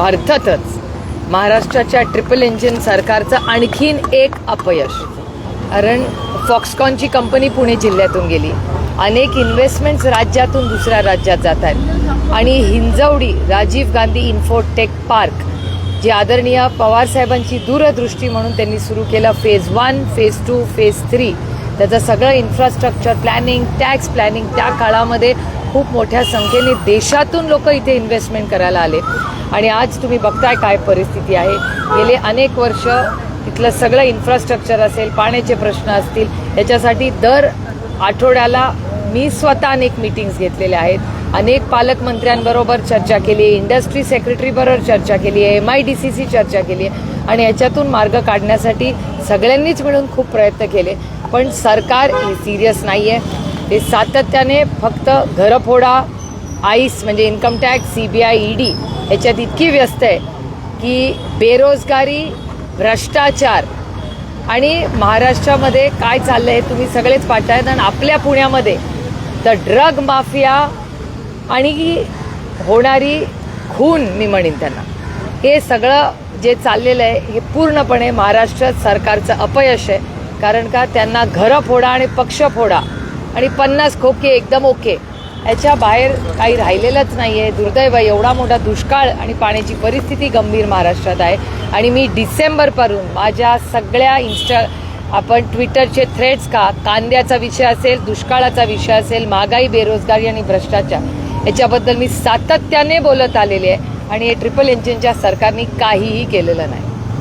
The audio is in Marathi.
अर्थातच महाराष्ट्राच्या ट्रिपल इंजिन सरकारचं आणखीन एक अपयश. कारण फॉक्सकॉनची कंपनी पुणे जिल्ह्यातून गेली. अनेक इन्व्हेस्टमेंट्स राज्यातून दुसऱ्या राज्यात जात आहेत. आणि हिंजवडी राजीव गांधी इन्फोटेक पार्क जे आदरणीय पवारसाहेबांची दूरदृष्टी म्हणून त्यांनी सुरू केलं phase one phase two phase three त्याचं सगळं इन्फ्रास्ट्रक्चर प्लॅनिंग टॅक्स प्लॅनिंग त्या काळामध्ये खूप मोठ्या संख्येने देशातून लोक इथे इन्व्हेस्टमेंट करायला आले. आणि आज तुम्ही बघताय काय परिस्थिती आहे. गेले अनेक वर्ष तिथलं सगळं इन्फ्रास्ट्रक्चर असेल पाण्याचे प्रश्न असतील याच्यासाठी दर आठवड्याला मी स्वतः अनेक मीटिंग्स घेतलेल्या आहेत. अनेक पालकमंत्र्यांबरोबर चर्चा केली आहे इंडस्ट्री सेक्रेटरीबरोबर चर्चा केली आहे M I D C C चर्चा केली आहे. आणि याच्यातून मार्ग काढण्यासाठी सगळ्यांनीच मिळून खूप प्रयत्न केले. पण सरकार ही सिरियस नाही आहे ते सातत्याने फक्त घरफोडा आईस म्हणजे income tax C B I E D याच्यात इतकी व्यस्त आहे की बेरोजगारी भ्रष्टाचार आणि महाराष्ट्रामध्ये काय चाललं हे तुम्ही सगळेच पाहतायत आणि आपल्या पुण्यामध्ये तर ड्रग माफिया आणि होणारी खून मी म्हणेन त्यांना. हे सगळं जे चाललेलं आहे हे पूर्णपणे महाराष्ट्र सरकारचं अपयश आहे. कारण का त्यांना घरं फोडा आणि पक्ष फोडा आणि पन्नास खोके एकदम ओके. याच्या बाहेर काही राहिलेलंच नाही आहे दुर्दैव एवढा मोठा दुष्काळ आणि पाण्याची परिस्थिती गंभीर महाराष्ट्रात आहे. आणि मी डिसेंबरपासून माझ्या सगळ्या इन्स्टा आपण ट्विटरचे थ्रेड्स का कांद्याचा विषय असेल दुष्काळाचा विषय असेल महागाई बेरोजगारी आणि भ्रष्टाचार याच्याबद्दल मी सातत्याने बोलत आलेले आहे. आणि हे ट्रिपल इंजिनच्या सरकारने काहीही केलेलं नाही.